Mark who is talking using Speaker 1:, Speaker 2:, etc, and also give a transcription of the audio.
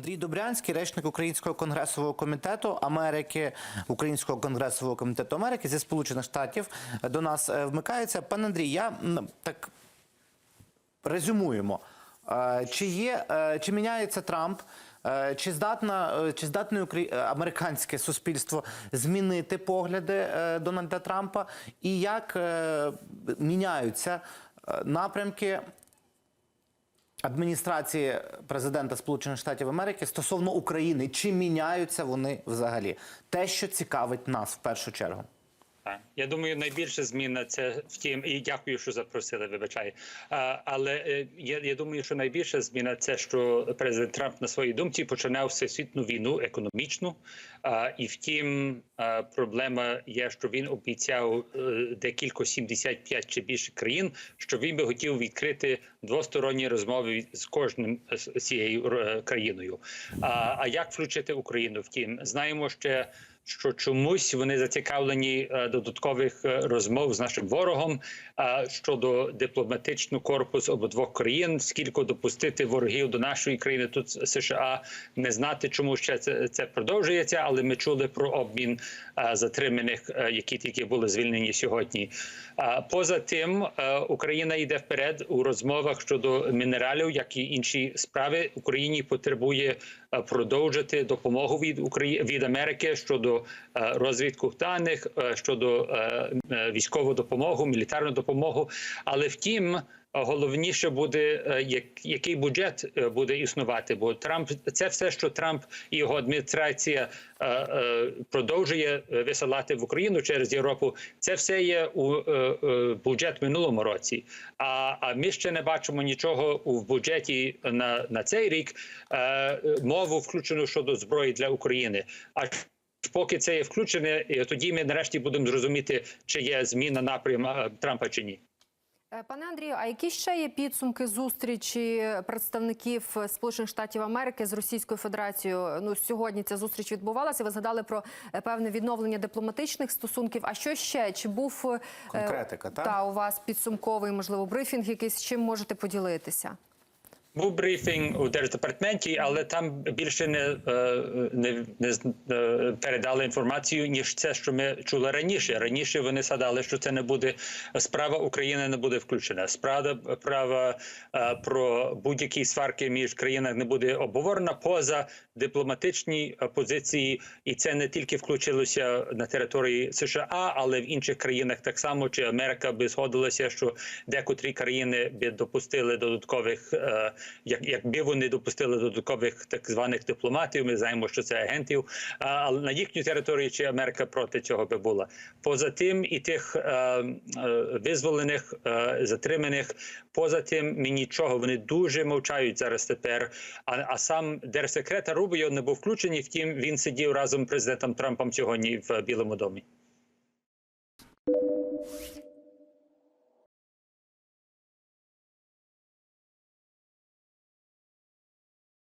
Speaker 1: Андрій Добрянський, речник Українського конгресового комітету Америки, Українського конгресового комітету Америки зі Сполучених Штатів до нас е, вмикається. Пане Андрій, я так резюмуємо. Е, Чи є е, чи міняється Трамп? Чи здатна чи здатне американське суспільство змінити погляди Дональда Трампа? І як міняються напрямки адміністрації президента Сполучених Штатів Америки стосовно України? Чи міняються вони взагалі? Те, що цікавить нас в першу чергу.
Speaker 2: Я думаю, найбільша зміна це втім, і дякую, що запросили. Вибачай. А, але е, я, я думаю, що найбільша зміна це що президент Трамп на своїй думці починав всесвітню війну економічну. І втім, проблема є, що він обіцяв е, декілька 75 чи більше країн, що він би хотів відкрити двосторонні розмови з кожним з з цією е, країною. А як включити Україну? Втім, знаємо ще що чомусь вони зацікавлені е, додаткових е, розмов з нашим ворогом е, щодо дипломатичного корпусу обидвох країн, скільки допустити ворогів до нашої країни тут США, не знати, чому ще це, це продовжується, але ми чули про обмін затриманих, які тільки були звільнені сьогодні. Поза тим, Україна йде вперед у розмовах щодо мінералів, як і інші справи. Україні потребує продовжити допомогу від України від Америки щодо е, розвідку даних, е, щодо е, військову допомогу, мілітарну допомогу. Але втім. Головніше буде як який бюджет буде існувати, бо Трамп це все, що Трамп і його адміністрація продовжує висилати в Україну через Європу. Це все є у бюджет минулому році. А, а ми ще не бачимо нічого у бюджеті на, на цей рік. Мову включену щодо зброї для України. А поки це є включене, тоді ми нарешті будемо зрозуміти, чи є зміна напряму е, Трампа чи ні.
Speaker 3: Е, Пане Андрію, а які ще є підсумки зустрічі представників Сполучених Штатів Америки з Російською Федерацією? Ну сьогодні ця зустріч відбувалася. Ви згадали про е, певне відновлення дипломатичних стосунків. А що ще? Чи був
Speaker 1: Конкретика, так?
Speaker 3: та у вас підсумковий можливо брифінг? Якийсь чим можете поділитися?
Speaker 2: Був брифінг у держдепартаменті, але там більше не, е, не, не е, передали інформацію, ніж це, що ми чули раніше. Раніше вони згадали, що це не буде справа України, не буде включена. Справа права е, про будь-які сварки між країнами не буде обговорена поза дипломатичні позиції, і це не тільки включилося на території США, але в інших країнах так само. Чи Америка би згодилася, що декотрі країни би допустили додаткових, як якби вони допустили додаткових так званих дипломатів. Ми знаємо, що це агентів, але на їхню територію чи Америка проти цього би була. Поза тим, і тих е, е, визволених, е, затриманих, поза тим, ми нічого. Вони дуже мовчають зараз тепер. А, а сам держсекретар Рубіо не був включений. Втім, він сидів разом з президентом Трампом сьогодні в Білому домі.